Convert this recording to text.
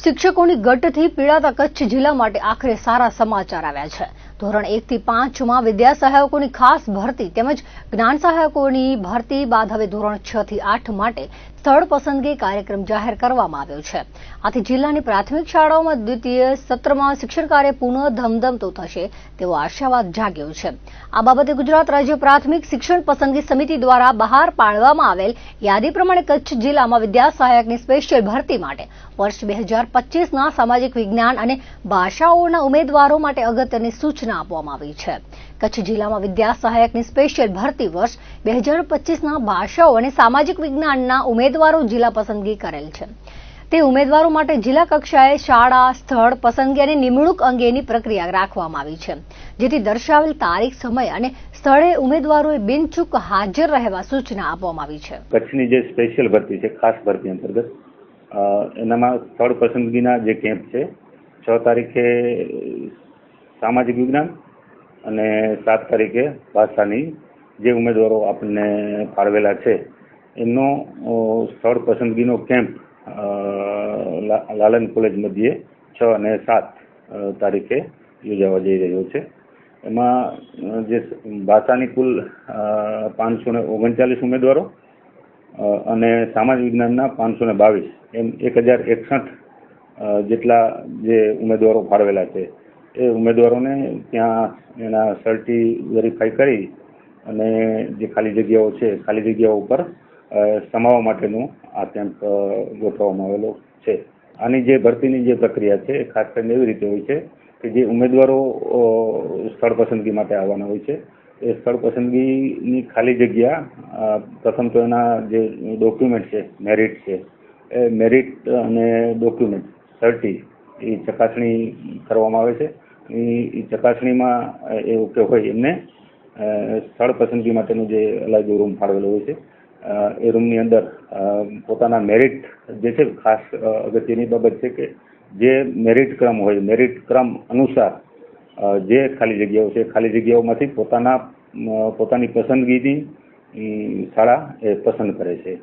શિક્ષકોની ઘટથી પીડાતા કચ્છ જિલ્લા માટે આખરે સારા સમાચાર આવ્યા છે. ધોરણ એક થી પાંચમાં વિદ્યા સહાયકોની ખાસ ભરતી તેમજ જ્ઞાન સહાયકોની ભરતી બાદ હવે ધોરણ છ થી આઠ માટે સ્થળ પસંદગી કાર્યક્રમ જાહેર કરવામાં આવ્યો છે. આથી જિલ્લાની પ્રાથમિક શાળાઓમાં દ્વિતીય, સત્રમાં શિક્ષણ કાર્ય પુનઃ ધમધમતું થશે તેવો આશાવાદ જાગ્યો છે. આ બાબતે ગુજરાત રાજ્ય પ્રાથમિક શિક્ષણ પસંદગી સમિતિ દ્વારા બહાર પાડવામાં આવેલ યાદી પ્રમાણે કચ્છ જિલ્લામાં વિદ્યા સહાયકની સ્પેશિયલ ભરતી માટે વર્ષ બે હજાર પચીસના સામાજિક વિજ્ઞાન અને ભાષાઓના ઉમેદવારો માટે અગત્યની સૂચના આપવામાં આવી છે. કચ્છ જિલ્લામાં વિદ્યા સહાયકની સ્પેશિયલ ભરતી વર્ષ બે હજાર પચીસના ભાષાઓ અને સામાજિક વિજ્ઞાનના ઉમેદવારો જિલ્લા પસંદગી કરેલ છે. તે ઉમેદવારો માટે જિલ્લા કક્ષાએ શાળા, સ્થળ, પસંદગી અને નિમણૂક અંગેની પ્રક્રિયા રાખવામાં આવી છે, જેથી દર્શાવેલ તારીખ, સમય અને સ્થળે ઉમેદવારોએ બિનચૂક હાજર રહેવા સૂચના આપવામાં આવી છે. કચ્છની જે સ્પેશિયલ ભરતી છે, ખાસ ભરતી અંતર્ગત એનામાં સ્થળ પસંદગીના જે કેમ્પ છે, છ તારીખે સામાજિક વિજ્ઞાન અને સાત તારીખે ભાષાની જે ઉમેદવારો આપણને ફાળવેલા છે, એમનો સ્થળ પસંદગીનો કેમ્પ લાલન કોલેજ મધ્યે છ અને સાત તારીખે યોજાવા જઈ રહ્યો છે. એમાં જે ભાષાની કુલ પાંચસો ને ઓગણચાલીસ ઉમેદવારો અને સામાજિક વિજ્ઞાનના પાંચસો ને બાવીસ, એમ એક હજાર એકસઠ જેટલા જે ઉમેદવારો ફાળવેલા છે. એ ઉમેદવારોને ત્યાં એના સર્ટી વેરીફાઈ કરી અને જે ખાલી જગ્યાઓ છે, ખાલી જગ્યાઓ ઉપર સમાવવા માટેનું આ કેમ્પ ગોઠવવામાં આવેલો છે. આની જે ભરતીની જે પ્રક્રિયા છે ખાસ કરીને એવી રીતે હોય છે કે જે ઉમેદવારો સ્થળ પસંદગી માટે આવવાના હોય છે, એ સ્થળ પસંદગીની ખાલી જગ્યા પ્રથમ તો એના જે ડોક્યુમેન્ટ છે, મેરિટ છે, એ મેરિટ અને ડોક્યુમેન્ટ સર્ટી, એ ચકાસણી કરવામાં આવે છે. એ ચકાસણીમાં, એ ઓકે હોય એમને સ્થળ પસંદગી માટેનું જે અલગ રૂમ ફાળવેલો હોય છે. એ રૂમની અંદર પોતાના મેરિટ જે છે, ખાસ અગત્યની બાબત છે કે જે મેરિટ ક્રમ હોય મેરિટ ક્રમ અનુસાર જે ખાલી જગ્યાઓ છે ખાલી જગ્યાઓમાંથી પોતાના પોતાની પસંદગીની શાળા એ પસંદ કરે છે.